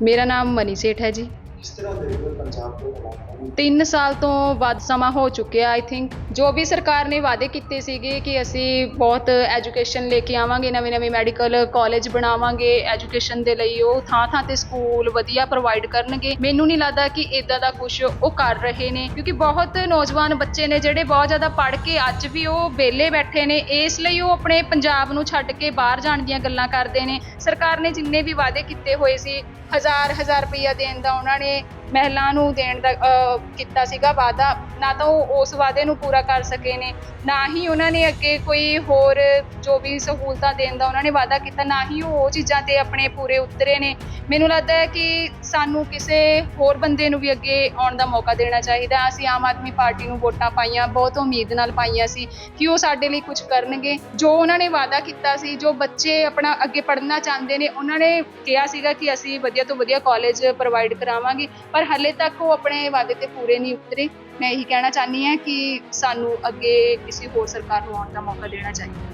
ਮੇਰਾ ਨਾਮ ਮਨੀ ਸੇਠ ਹੈ ਜੀ। ਕਿਸ ਤਰ੍ਹਾਂ ਦੇਖਦੇ ਹੋ ਪੰਜਾਬ ਦੇ ਹਾਲਾਤਾਂ 3 ਸਾਲ ਤੋਂ ਵੱਧ ਸਮਾਂ ਹੋ ਚੁੱਕਿਆ ਆਈ ਥਿੰਕ ਜੋ ਵੀ ਸਰਕਾਰ ਨੇ ਵਾਅਦੇ ਕੀਤੇ ਸੀਗੇ ਕਿ ਅਸੀਂ ਬਹੁਤ ਐਜੂਕੇਸ਼ਨ ਲੈ ਕੇ ਆਵਾਂਗੇ, ਨਵੇਂ ਨਵੇਂ ਮੈਡੀਕਲ ਕਾਲਜ ਬਣਾਵਾਂਗੇ ਐਜੂਕੇਸ਼ਨ ਦੇ ਲਈ ਉਹ ਥਾਂ ਥਾਂ ਤੇ ਸਕੂਲ ਵਧੀਆ ਪ੍ਰੋਵਾਈਡ ਕਰਨਗੇ। ਮੈਨੂੰ ਨਹੀਂ ਲੱਗਦਾ ਕਿ ਇਦਾਂ ਦਾ ਕੁਝ ਉਹ ਕਰ ਰਹੇ ਨੇ, ਕਿਉਂਕਿ ਬਹੁਤ ਨੌਜਵਾਨ ਬੱਚੇ ਨੇ ਜਿਹੜੇ ਬਹੁਤ ਜ਼ਿਆਦਾ ਪੜ੍ਹ ਕੇ ਅੱਜ ਵੀ ਉਹ ਵਿਹਲੇ ਬੈਠੇ ਨੇ, ਇਸ ਲਈ ਉਹ ਆਪਣੇ ਪੰਜਾਬ ਨੂੰ ਛੱਡ ਕੇ ਬਾਹਰ ਜਾਣ ਦੀਆਂ ਗੱਲਾਂ ਕਰਦੇ ਨੇ। ਸਰਕਾਰ ਨੇ ਜਿੰਨੇ ਵੀ ਵਾਅਦੇ ਕੀਤੇ ਹੋਏ ਸੀ, ਹਜ਼ਾਰ ਹਜ਼ਾਰ ਰੁਪਈਆ ਦੇਣ ਦਾ ਉਹਨਾਂ ਨੇ ਮਹਿਲਾ ਨੂੰ ਦੇਣ ਦਾ ਅਹ, ਕੀਤਾ ਸੀਗਾ ਵਾਅਦਾ। ਨਾ ਤਾਂ ਉਹ ਉਸ ਵਾਅਦੇ ਨੂੰ ਪੂਰਾ ਕਰ ਸਕੇ ਨੇ ਨਾ ਹੀ ਉਹਨਾਂ ਨੇ ਅੱਗੇ ਕੋਈ ਹੋਰ ਜੋ ਵੀ ਸਹੂਲਤਾਂ ਦੇਣ ਦਾ ਉਹਨਾਂ ਨੇ ਵਾਅਦਾ ਕੀਤਾ ਨਾ ਹੀ ਉਹ ਉਹ ਚੀਜ਼ਾਂ ਤੇ ਆਪਣੇ ਪੂਰੇ ਉਤਰੇ ਨੇ। ਮੈਨੂੰ ਲੱਗਦਾ ਹੈ ਕਿ ਸਾਨੂੰ ਕਿਸੇ ਹੋਰ ਬੰਦੇ ਨੂੰ ਵੀ ਅੱਗੇ ਆਉਣ ਦਾ ਮੌਕਾ ਦੇਣਾ ਚਾਹੀਦਾ ਅਸੀਂ ਆਮ ਆਦਮੀ ਪਾਰਟੀ ਨੂੰ ਵੋਟਾਂ ਪਾਈਆਂ, ਬਹੁਤ ਉਮੀਦ ਨਾਲ ਪਾਈਆਂ ਸੀ ਕਿ ਉਹ ਸਾਡੇ ਲਈ ਕੁਝ ਕਰਨਗੇ। ਜੋ ਉਹਨਾਂ ਨੇ ਵਾਅਦਾ ਕੀਤਾ ਸੀ, ਜੋ ਬੱਚੇ ਆਪਣਾ ਅੱਗੇ ਪੜ੍ਹਨਾ ਚਾਹੁੰਦੇ ਨੇ, ਉਹਨਾਂ ਨੇ ਕਿਹਾ ਸੀਗਾ ਕਿ ਅਸੀਂ ਵਧੀਆ ਤੋਂ ਵਧੀਆ ਕਾਲਜ ਪ੍ਰੋਵਾਈਡ ਕਰਾਵਾਂਗੇ, ਪਰ ਹਾਲੇ ਤੱਕ ਉਹ ਆਪਣੇ ਵਾਅਦੇ ਤੇ ਪੂਰੇ ਨਹੀਂ ਉਤਰੇ। ਮੈਂ ਇਹੀ ਕਹਿਣਾ ਚਾਹੁੰਦੀ ਹਾਂ ਕਿ ਸਾਨੂੰ ਅੱਗੇ ਕਿਸੇ ਹੋਰ ਸਰਕਾਰ ਨੂੰ ਆਉਣ ਦਾ ਮੌਕਾ ਦੇਣਾ ਚਾਹੀਦਾ